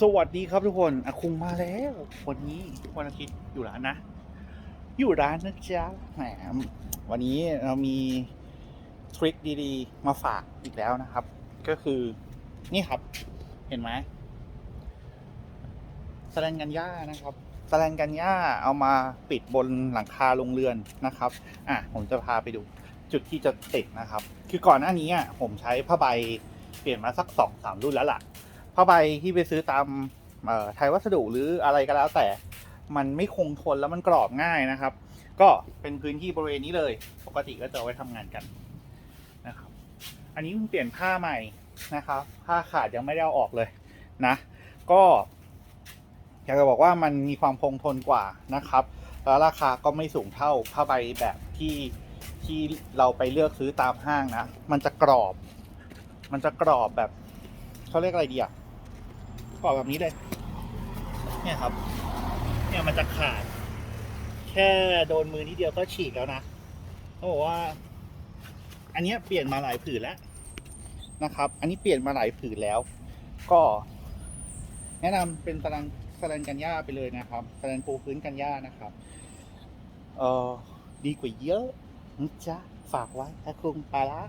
สวัสดีครับทุกคนอาคุงมาแล้ววันนี้วันอาทิตย์อยู่ร้านนะ อยู่ร้านนะจ๊ะแหมวันนี้เรามีทริคดีๆ มาฝากอีกแล้วนะครับ ก็คือนี่ครับ เห็นไหมสแลนกันย่านะครับสแลนกันย่าเอามาปิดบนหลังคาโรงเรือนนะครับ อะผมจะพาไปดู จุดที่จะติดนะครับ คือก่อนหน้านี้อะผมใช้ผ้าใบเปลี่ยนมาสักสองสามรุ่นแล้วล่ะ ผ้าใบที่ไปซื้อตามไทยวัสดุหรืออะไรก็แล้วแต่ มันไม่คงทนแล้วมันกรอบง่ายนะครับ ก็เป็นพื้นที่บริเวณนี้เลย ปกติก็จะไว้ทำงานกันนะครับ อันนี้เพิ่งเปลี่ยนผ้าใหม่นะครับ ผ้าขาดยังไม่ได้เอาออกเลยนะ ก็อยากจะบอกว่ามันมีความคงทนกว่านะครับแล้วราคาก็ไม่สูงเท่าผ้าใบแบบที่ที่เราไปเลือกซื้อตามห้างนะ มันจะกรอบ มันจะกรอบแบบเขาเรียกอะไรดีอะ กรอแบบนี้เลย เนี่ยครับ เนี่ยมันจะขาด แค่โดนมือนิดเดียวก็ฉีกแล้วนะเขาบอกว่า อันนี้เปลี่ยนมาหลายผืนแล้วนะครับ อันนี้เปลี่ยนมาหลายผืนแล้ว ก็ แนะนำเป็นสแลนสแลนกันย่าไปเลยนะครับสแลนปูพื้นกันย่านะครับ เออดีกว่าเยอะนะจ๊ะฝากไว้ถ้าคุณไปละ